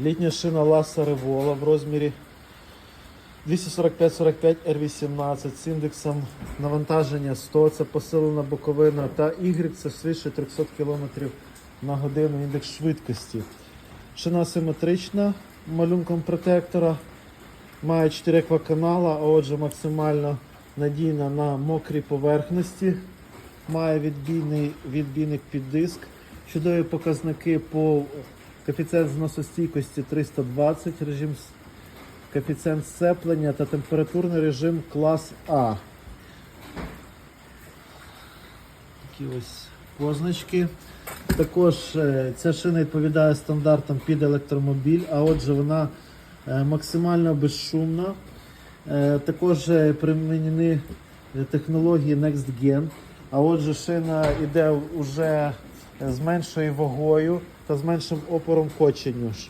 Літня шина Ласа Револа в розмірі 245-45 R18 з індексом навантаження 100, це посилена боковина, та Y це швидше 300 км на годину індекс швидкості. Шина симетрична малюнком протектора. Має 4 канала, а отже максимально надійна на мокрій поверхності. Має відбійний відбійник під диск. Чудові показники по коефіцієнт зносостійкості 320, режим коефіцієнт сцеплення та температурний режим клас А. Такі ось позначки. Також е, ця шина відповідає стандартам під електромобіль, а отже вона е, максимально безшумна. Е, Також примінені технології Next Gen. А отже, шина йде вже з меншою вагою та з меншим опором коченню. Ш-